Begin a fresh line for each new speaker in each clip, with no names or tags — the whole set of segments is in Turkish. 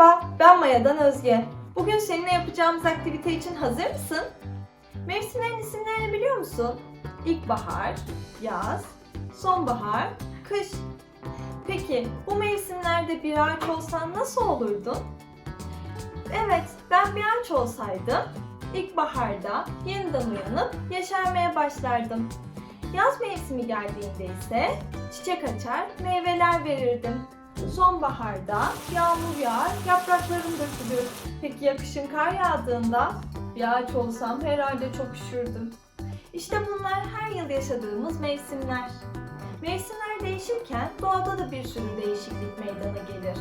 Merhaba, ben Maya'dan Özge. Bugün seninle yapacağımız aktivite için hazır mısın? Mevsimlerin isimlerini biliyor musun? İlkbahar, yaz, sonbahar, kış. Peki bu mevsimlerde bir ağaç olsan nasıl olurdun? Evet, ben bir ağaç olsaydım ilkbaharda yeniden uyanıp yeşermeye başlardım. Yaz mevsimi geldiğinde ise çiçek açar, meyveler verirdim. Sonbaharda yağmur yağar, yapraklarım dökülür. Peki ya kışın kar yağdığında? Bir ağaç olsam herhalde çok üşürdüm. İşte bunlar her yıl yaşadığımız mevsimler. Mevsimler değişirken doğada da bir sürü değişiklik meydana gelir.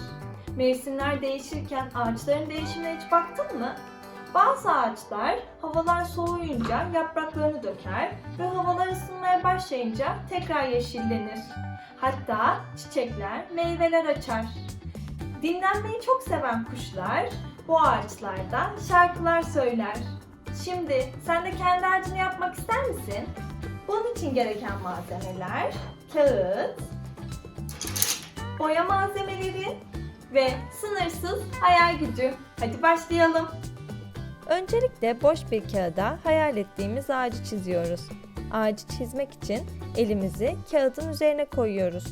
Mevsimler değişirken ağaçların değişimine hiç baktın mı? Bazı ağaçlar havalar soğuyunca yapraklarını döker ve havalar ısınmaya başlayınca tekrar yeşillenir. Hatta çiçekler, meyveler açar. Dinlenmeyi çok seven kuşlar bu ağaçlarda şarkılar söyler. Şimdi sen de kendi ağacını yapmak ister misin? Bunun için gereken malzemeler kağıt, boya malzemeleri ve sınırsız hayal gücü. Hadi başlayalım.
Öncelikle boş bir kağıda hayal ettiğimiz ağacı çiziyoruz. Ağacı çizmek için elimizi kağıdın üzerine koyuyoruz.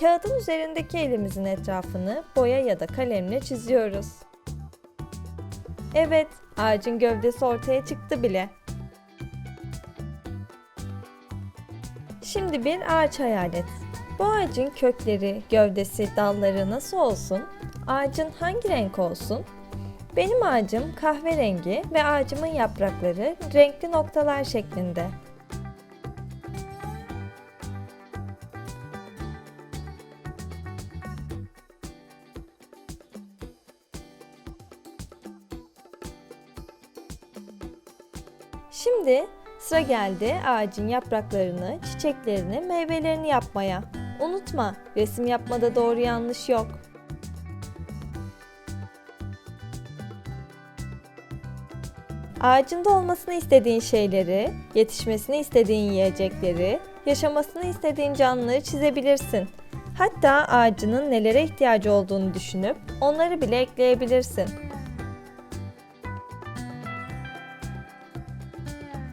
Kağıdın üzerindeki elimizin etrafını boya ya da kalemle çiziyoruz. Evet, ağacın gövdesi ortaya çıktı bile. Şimdi bir ağaç hayal et. Bu ağacın kökleri, gövdesi, dalları nasıl olsun? Ağacın hangi renk olsun? Benim ağacım kahverengi ve ağacımın yaprakları renkli noktalar şeklinde. Şimdi sıra geldi ağacın yapraklarını, çiçeklerini, meyvelerini yapmaya. Unutma, resim yapmada doğru yanlış yok. Ağacında olmasını istediğin şeyleri, yetişmesini istediğin yiyecekleri, yaşamasını istediğin canlıları çizebilirsin. Hatta ağacının nelere ihtiyacı olduğunu düşünüp onları bile ekleyebilirsin.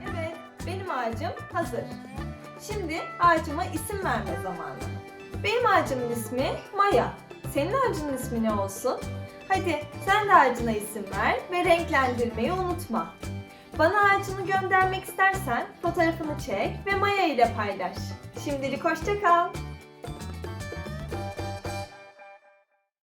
Evet, benim ağacım hazır. Şimdi ağacıma isim verme zamanı. Benim ağacımın ismi Maya. Senin ağacının ismi ne olsun? Hadi sen de ağacına isim ver ve renklendirmeyi unutma. Bana ağacını göndermek istersen fotoğrafını çek ve Maya ile paylaş. Şimdilik hoşça kal.